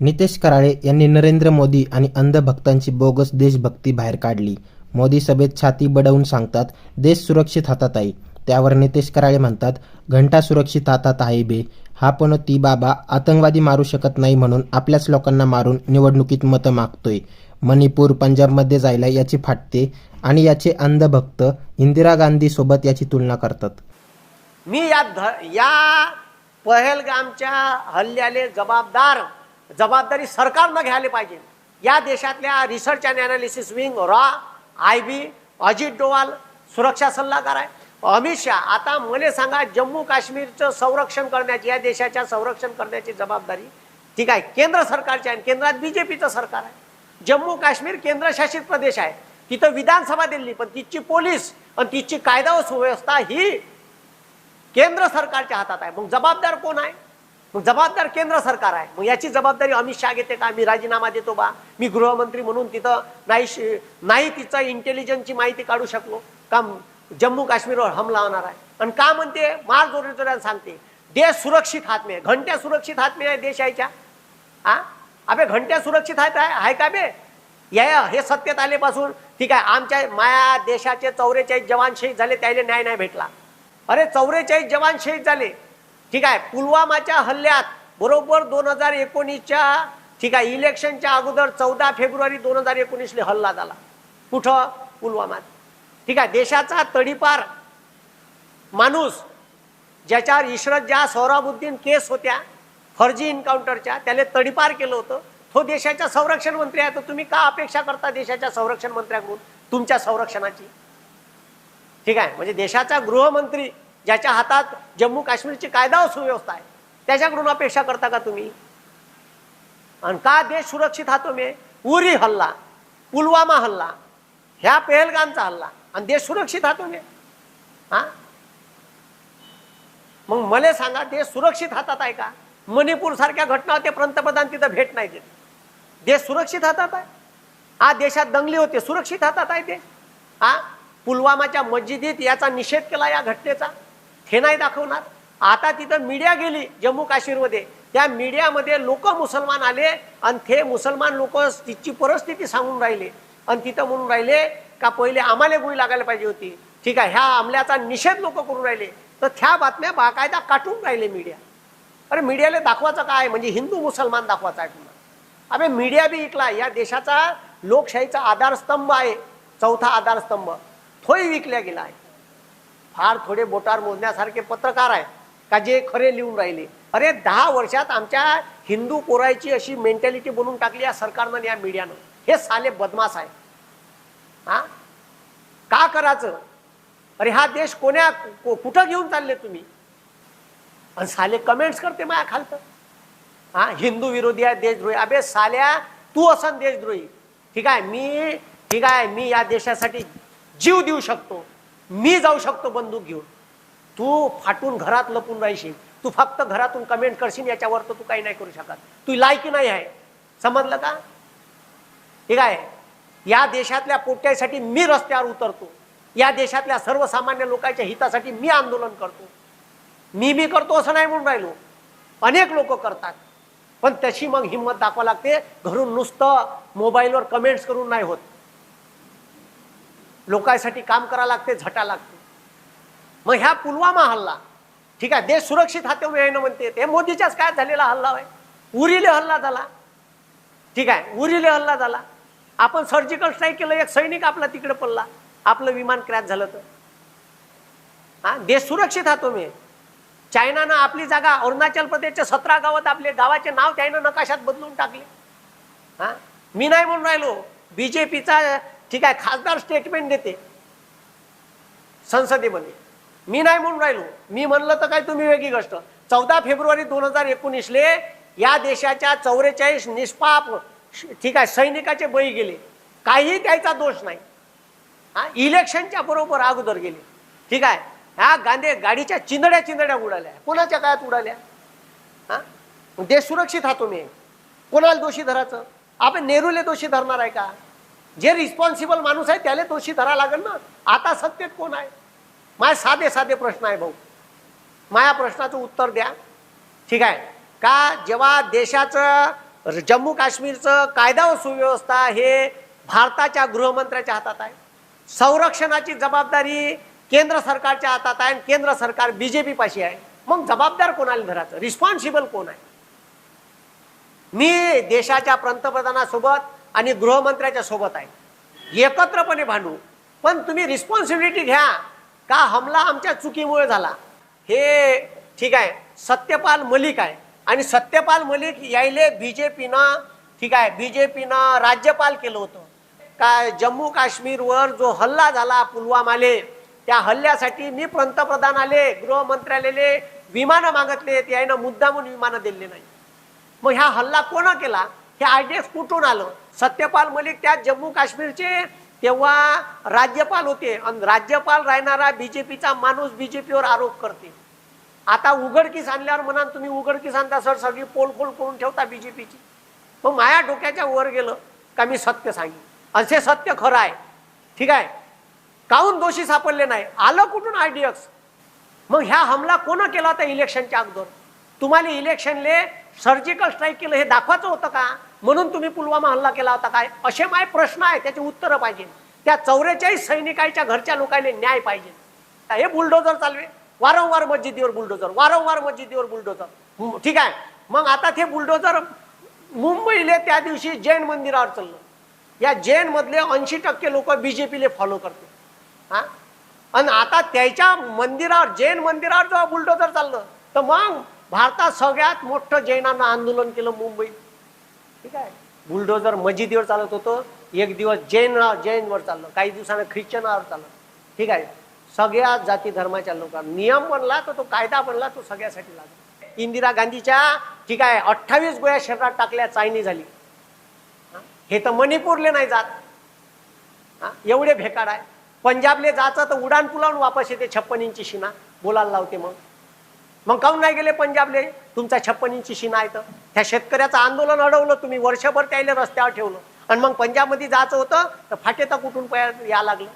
नितेश कराळे यांनी नरेंद्र मोदी आणि अंधभक्तांची बोगस देशभक्ती बाहेर काढली. मोदी सभेत छाती बडवून सांगतात देश सुरक्षित हातात आहे त्यावर नितेश कराळे म्हणतात घंटा सुरक्षित हातात आहे बे. हा पण ती बाबा आतंकवादी मारू शकत नाही म्हणून आपल्याच लोकांना मारून निवडणुकीत मतं मागतोय. मणिपूर पंजाबमध्ये जायला याची फाटते आणि याचे अंधभक्त इंदिरा गांधी सोबत याची तुलना करतात. मी या ध या पहलगामच्या हल्ल्याले जबाबदार जबाबदारी सरकारनं घ्यायला पाहिजे. या देशातल्या रिसर्च अँड अनालिसिस विंग रॉ आय बी अजित डोवाल सुरक्षा सल्लागार आहे. अमित शहा आता मला सांगा जम्मू काश्मीरचं संरक्षण करण्याची या देशाच्या संरक्षण करण्याची जबाबदारी ठीक आहे केंद्र सरकारची आहे आणि केंद्रात बीजेपीचं सरकार आहे. जम्मू काश्मीर केंद्रशासित प्रदेश आहे. तिथं विधानसभा दिली पण तिथची पोलीस आणि तिथची कायदा व सुव्यवस्था ही केंद्र सरकारच्या हातात आहे. मग जबाबदार कोण आहे? मग जबाबदार केंद्र सरकार आहे. मग याची जबाबदारी अमित शहा घेते का? मी राजीनामा देतो बा. मी गृहमंत्री म्हणून तिथं नाही नाही तिचं इंटेलिजन्सची माहिती काढू शकलो. का जम्मू काश्मीरवर हमला होणार आहे. आणि का म्हणते? मार जोरी जोऱ्यानं सांगते. देश सुरक्षित हात में घंट्या सुरक्षित हात में आहे देश यायच्या. हा अबे घंट्या सुरक्षित हात आहे आहे का बे? या हे सत्तेत आलेपासून ठीक आहे आमच्या माया देशाचे चौवेचाळीस जवान शहीद झाले त्याला न्याय नाही भेटला. अरे चौवेचाळीस जवान शहीद झाले. ठीक आहे पुलवामाच्या हल्ल्यात बरोबर दोन हजार एकोणीसच्या ठीक आहे इलेक्शनच्या अगोदर चौदा फेब्रुवारी दोन हजार एकोणीसले हल्ला झाला. कुठं? पुलवामात. ठीक आहे देशाचा तडीपार माणूस ज्याच्यावर इशरत ज्या सोहराबुद्दीन केस होत्या फर्जी इन्काउंटरच्या त्याला तडीपार केलं होतं. तो देशाच्या संरक्षण मंत्री आहे तर तुम्ही का अपेक्षा करता देशाच्या संरक्षण मंत्र्याकडून? तुमच्या संरक्षणाची. ठीक आहे म्हणजे देशाचा गृहमंत्री ज्याच्या हातात जम्मू काश्मीरची कायदा सुव्यवस्था आहे त्याच्याकडून अपेक्षा करता का तुम्ही? आणि का देश सुरक्षित हा तुम्ही? उरी हल्ला पुलवामा हल्ला ह्या पेहलगामचा हल्ला आणि देश सुरक्षित हा तुम्ही? हा? मग मला सांगा देश सुरक्षित हातात आहे का? मणिपूर सारख्या घटना होते पंतप्रधान तिथं भेट नाही देत. देश सुरक्षित हातात आहे? हा देशात दंगली होते सुरक्षित हातात आहे ते? हा? पुलवामाच्या मस्जिदीत याचा निषेध केला या घटनेचा? हे नाही दाखवणार. आता तिथं मीडिया गेली जम्मू काश्मीरमध्ये. त्या मीडियामध्ये लोक मुसलमान आले आणि ते मुसलमान लोक तिची परिस्थिती सांगून राहिले. आणि तिथं म्हणून राहिले का पहिले आम्हाला गोळी लागायला पाहिजे होती. ठीक आहे ह्या अंमल्याचा निषेध लोक करून राहिले. तर त्या बातम्या बाकायदा काटून राहिले मीडिया अरे मीडियाला दाखवायचं काय? म्हणजे हिंदू मुसलमान दाखवायचा आहे पुन्हा. अबे मीडिया बी विकला या देशाचा लोकशाहीचा आधारस्तंभ आहे. चौथा आधारस्तंभ. थोही विकल्या गेला आहे. फार थोडे बोटार मोजण्यासारखे पत्रकार आहे का जे खरे लिहून राहिले. अरे दहा वर्षात आमच्या हिंदू पोरायची अशी मेंटॅलिटी बनवून टाकली या सरकारनं या मीडियानं हे साले बदमाश आहे हा? का करायचं? अरे हा देश कोण्या को- कुठं घेऊन चालले तुम्ही? आणि साले कमेंट्स करते माया खालतं. हा? हिंदू विरोधी आहे देशद्रोही. अबे साल्या तू असन देशद्रोही. ठीक आहे मी ठीक आहे मी या देशासाठी जीव देऊ शकतो. मी जाऊ शकतो बंदूक घेऊन. तू फाटून घरात लपून राहशील. तू फक्त घरातून कमेंट करशील याच्यावर तर तू काही नाही करू शकत. तू लायकी नाही आहे. समजलं का? ठीक आहे या देशातल्या पोट्यासाठी मी रस्त्यावर उतरतो. या देशातल्या सर्वसामान्य लोकांच्या हितासाठी मी आंदोलन करतो. मी मी करतो असं नाही म्हणून राहिलो. अनेक लोक करतात. पण तशी मग हिंमत दाखवा लागते. घरून नुसतं मोबाईलवर कमेंट्स करून नाही होत. लोकांसाठी काम करा लागते झटा लागते. मग ह्या पुलवामा हल्ला ठीक आहे देश सुरक्षित हाते मिळणं म्हणते. हे मोदीच्याच काय झालेला हल्ला आहे उरीले हल्ला झाला. ठीक आहे उरीले हल्ला झाला. आपण सर्जिकल स्ट्राईक केलं एक सैनिक आपला तिकडे पडला. आपलं विमान क्रॅश झालं तर हा देश सुरक्षित हातो मी चायनानं आपली जागा अरुणाचल प्रदेशच्या सतरा गावात आपले गावाचे नाव त्यानं नकाशात बदलून टाकले. हा मी नाही म्हणून राहिलो. बीजेपीचा ठीक आहे खासदार स्टेटमेंट देते. संसदेमध्ये मी नाही म्हणून राहिलो. मी म्हणलं तर काय तुम्ही वेगळी गोष्ट. चौदा फेब्रुवारी दोन हजार एकोणीसले या देशाच्या चौवेचाळीस निष्पाप ठीक आहे सैनिकाचे बळी गेले. काही त्याचा दोष नाही. हा इलेक्शनच्या बरोबर अगोदर गेले. ठीक आहे ह्या गांधे गाडीच्या चिंदड्या चिंदड्या उडाल्या. कोणाच्या काळात उडाल्या? हा? देश सुरक्षित हा तुम्ही. कोणाला दोषी धरायचं? आपण नेहरूले दोषी धरणार आहे का? जे रिस्पॉन्सिबल माणूस आहे त्याला दोषी धरा लागेल ना. आता सत्तेत कोण आहे? माझे साधे साधे प्रश्न आहे भाऊ. माझ्या प्रश्नाचं उत्तर द्या. ठीक आहे. का जेव्हा देशाचं जम्मू काश्मीरचं कायदा व सुव्यवस्था हे भारताच्या गृहमंत्र्याच्या हातात आहे. संरक्षणाची जबाबदारी केंद्र सरकारच्या हातात आहे आणि केंद्र सरकार बीजेपी पाशी आहे. मग जबाबदार कोणाला धरायचं? रिस्पॉन्सिबल कोण आहे? मी देशाच्या पंतप्रधानासोबत आणि गृहमंत्र्याच्या सोबत आहे. एकत्रपणे भांडू. पण तुम्ही रिस्पॉन्सिबिलिटी घ्या. का हमला आमच्या चुकीमुळे झाला? हे ठीक आहे. सत्यपाल मलिक आहे. आणि सत्यपाल मलिक यायले बी जे पीनं ठीक आहे बी जे पीनं राज्यपाल केलं होतं. काय जम्मू काश्मीरवर जो हल्ला झाला पुलवामाले त्या हल्ल्यासाठी मी पंतप्रधान आले गृहमंत्रालयाले विमानं मागितले यायनं मुद्दामून विमानं दिले नाही. मग ह्या हल्ला कोण केला? हे आयडिया कुठून आलं? सत्यपाल मलिक त्या जम्मू काश्मीरचे तेव्हा राज्यपाल होते. आणि राज्यपाल राहणारा बीजेपीचा माणूस बीजेपीवर आरोप करते. आता उघडकीस आणल्यावर म्हणा तुम्ही उघडकीस आणता सर? सगळी पोलखोल करून ठेवता बीजेपीची. मग माया डोक्याच्या वर गेलं का मी सत्य सांगेन. असे सत्य खरं आहे. ठीक आहे? काहून दोषी सापडले नाही? आलं कुठून आयडिएक्स? मग ह्या हमला कोण केला होता इलेक्शनच्या अगोदर? तुम्हाला इलेक्शनले सर्जिकल स्ट्राईक केलं हे दाखवायचं होतं का? म्हणून तुम्ही पुलवामा हल्ला केला होता काय? असे माय प्रश्न आहे त्याचे उत्तरं पाहिजे. त्या चौवेचाळीस सैनिकांच्या घरच्या लोकांनी न्याय पाहिजे. हे बुलडोजर चालवे वारंवार मस्जिदीवर बुलडोजर वारंवार मस्जिदीवर बुलडोजर ठीक आहे. मग आता ते बुलडोजर मुंबईले त्या दिवशी जैन मंदिरावर चाललं. या जैन मधले ऐंशी टक्के लोक बीजेपीले फॉलो करते हा? आणि आता त्याच्या मंदिरावर जैन मंदिरावर जेव्हा बुलडोजर चाललं तर मग भारतात सगळ्यात मोठं जैनानं आंदोलन केलं मुंबईत. ठीक आहे? बुलडोजर मस्जिदीवर चालत होतं. एक दिवस जैन जैनवर चाललं. काही दिवसानं ख्रिश्चनावर चाललं. ठीक आहे? सगळ्या जाती धर्माच्या लोकांना. नियम बनला तर तो कायदा बनला तो सगळ्यासाठी लागला. इंदिरा गांधीच्या ठीक आहे अठ्ठावीस गोळ्या शरीरात टाकल्या चायनी झाली. हे? तर मणिपूरले नाही जात. हा? एवढे भेकाड आहे. पंजाबले जायचं तर उडाण पुलावून वापस येते छप्पन इंची शिना. बोलायला लावते मग. मग काऊन नाही गेले पंजाबले? तुमचा छप्पन इंची शिना आहे तर. त्या शेतकऱ्याचं आंदोलन अडवलं तुम्ही वर्षभर त्याला रस्त्यावर ठेवलं. आणि मग पंजाबमध्ये जायचं होतं तर फाटे तर कुठून पया- या लागलं?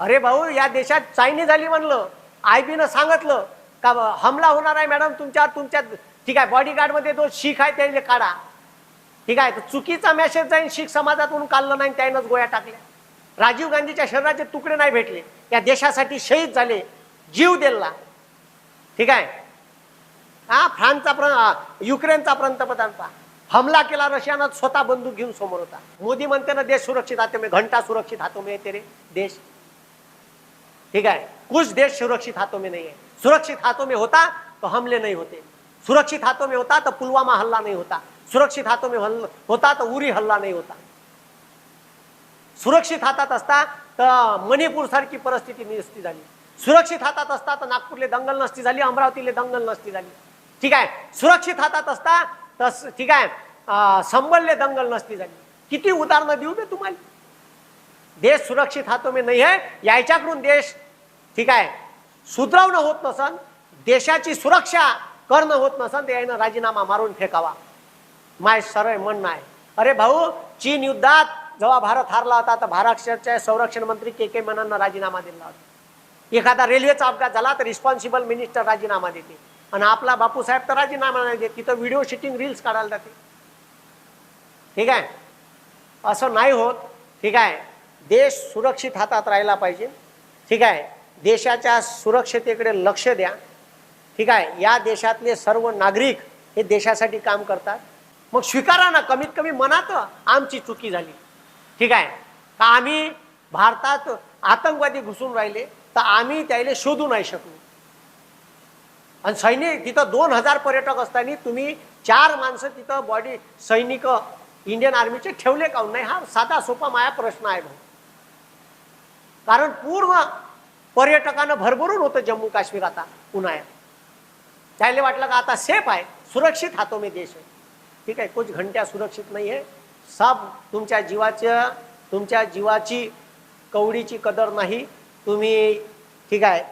अरे भाऊ या देशात चायनी झाली म्हणलं. आय बीनं सांगितलं का हमला होणार आहे मॅडम तुमच्या तुमच्या ठीक आहे बॉडीगार्डमध्ये जो शीख आहे त्याने काढा. ठीक आहे तर चुकीचा मेसेज जाईल शीख समाजातून काढलं नाही त्यानंच गोळ्या टाकल्या. राजीव गांधीच्या शरीराचे तुकडे नाही भेटले. या देशासाठी शहीद झाले. जीव दिला. ठीक आहे? हा फ्रान्सचा प्र युक्रेनचा पंतप्रधान हमला केला रशियानं स्वतः बंदूक घेऊन समोर होता. मोदी म्हणते ना देश सुरक्षित हातो में घंटा सुरक्षित हातो में तेरे देश. ठीक आहे? कुछ देश सुरक्षित हातो में नाही आहे सुरक्षित हातो में होता तो हमले नाही होते. सुरक्षित हातो में होता तर पुलवामा हल्ला नाही होता. सुरक्षित हातो में हल्ला होता तर उरी हल्ला नाही होता. सुरक्षित हातात असता तर मणिपूर सारखी परिस्थिती नसती झाली. सुरक्षित हातात असता तर नागपूरले दंगल नसती झाली अमरावतीले दंगल नसती झाली. ठीक आहे? सुरक्षित हातात असता तर ठीक आहे? संबलले दंगल नसती झाली. किती उदाहरणं देऊ मी तुम्हाला? देश सुरक्षित हातो मी नाही आहे. याच्याकडून देश ठीक आहे? सुधरवणं होत नसन देशाची सुरक्षा करणं होत नसन ते यायनं राजीनामा मारून फेकावा. माय सरळ म्हणणं आहे. अरे भाऊ चीन युद्धात जेव्हा भारत हारला होता तर महाराष्ट्राचे संरक्षण मंत्री के के मेनननं राजीनामा दिला होता. एखादा रेल्वेचा अपघात झाला तर रिस्पॉन्सिबल मिनिस्टर राजीनामा देते. आणि आपला बापूसाहेब तर राजीनामा नाही देत तिथं व्हिडिओ शूटिंग रील्स काढायला जाते. ठीक आहे? असं नाही होत. ठीक आहे? देश सुरक्षित हातात राहिला पाहिजे. ठीक आहे? देशाच्या सुरक्षतेकडे लक्ष द्या. ठीक आहे? या देशातले सर्व नागरिक हे देशासाठी काम करतात. मग स्वीकारा ना कमीत कमी मनात आमची चुकी झाली. ठीक आहे? का आम्ही भारतात आतंकवादी घुसून राहिले तर आम्ही त्याला शोधू नाही शकलो. आणि सैनिक तिथं दोन हजार पर्यटक असताना तुम्ही चार माणसं तिथं बॉडी सैनिक इंडियन आर्मीचे ठेवले काऊन हो? नाही हा साधा सोपा माया प्रश्न आहे भाऊ. कारण पूर्ण पर्यटकानं भरभरून होतं जम्मू काश्मीर आता उन्हाळ्यात. त्याला वाटलं का आता सेफ आहे सुरक्षित हातो में देश आहे. ठीक आहे कुछ घंट्या सुरक्षित नाही आहे सब तुमच्या जीवाच्या तुमच्या जीवाची कवडीची कदर नाही. तुम्ही ठीक आहे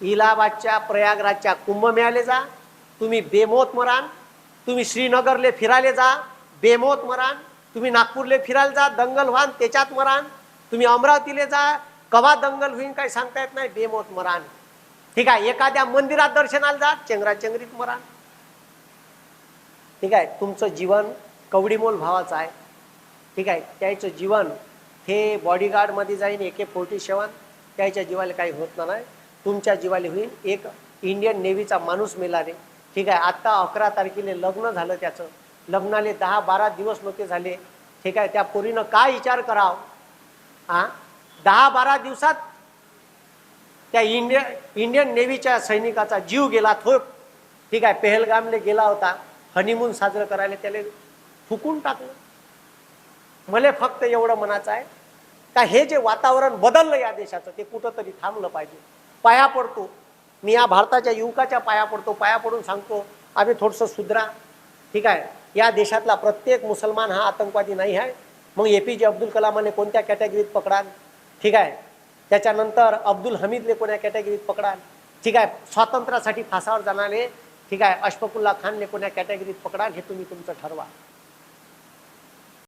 इलाहाबादच्या प्रयागराजच्या कुंभमेळ्याले जा. तुम्ही बेमोत मरान. तुम्ही श्रीनगरले फिरायले जा. बेमोत मरान. तुम्ही नागपूरले फिरायला जा. दंगल व्हान त्याच्यात मरान. तुम्ही अमरावतीले जा. कवा दंगल होईन काही सांगता येत नाही. बेमोत मरान. ठीक आहे एखाद्या मंदिरात दर्शनाला जा. चेंगरा चेंगरीत मरान. ठीक आहे तुमचं जीवन कवडीमोल भावाचं आहे. ठीक आहे त्याचं जीवन हे बॉडीगार्डमध्ये जाईन ए के फोर्टी सेवन त्याच्या जीवाला काही होत नाही. तुमच्या जीवाला होईल एक इंडियन नेव्हीचा माणूस मिळाले. रे ठीक आहे आत्ता अकरा तारखेला लग्न झालं त्याचं. लग्नाले दहा बारा दिवस नव्हते झाले. ठीक आहे त्या पोरीनं काय विचार कराव? हा दहा बारा दिवसात त्या इंडिया इंडियन नेव्हीच्या सैनिकाचा जीव गेला थोप. ठीक आहे पेहलगामले गेला होता. हनीमून साजरं करायला त्याला फुकून टाकलं. मला फक्त एवढं म्हणायचं आहे का हे जे वातावरण बदललं या देशाचं ते कुठंतरी थांबलं पाहिजे. पाया पडतो. मी या भारताच्या युवकाच्या पाया पडतो पाया पडून सांगतो आम्ही थोडंसं सुधरा. ठीक आहे? या देशातला प्रत्येक मुसलमान हा आतंकवादी नाही आहे. मग ए पी जे अब्दुल कलामाने कोणत्या कॅटेगरीत पकडाल? ठीक आहे? त्याच्यानंतर अब्दुल हमीदले कोण्या कॅटेगरीत पकडाल? ठीक आहे? स्वातंत्र्यासाठी फासावर जाणारे ठीक आहे? अशफकुल्ला खानले कोण्या कॅटेगरीत पकडाल? हे तुम्ही तुमचं ठरवा.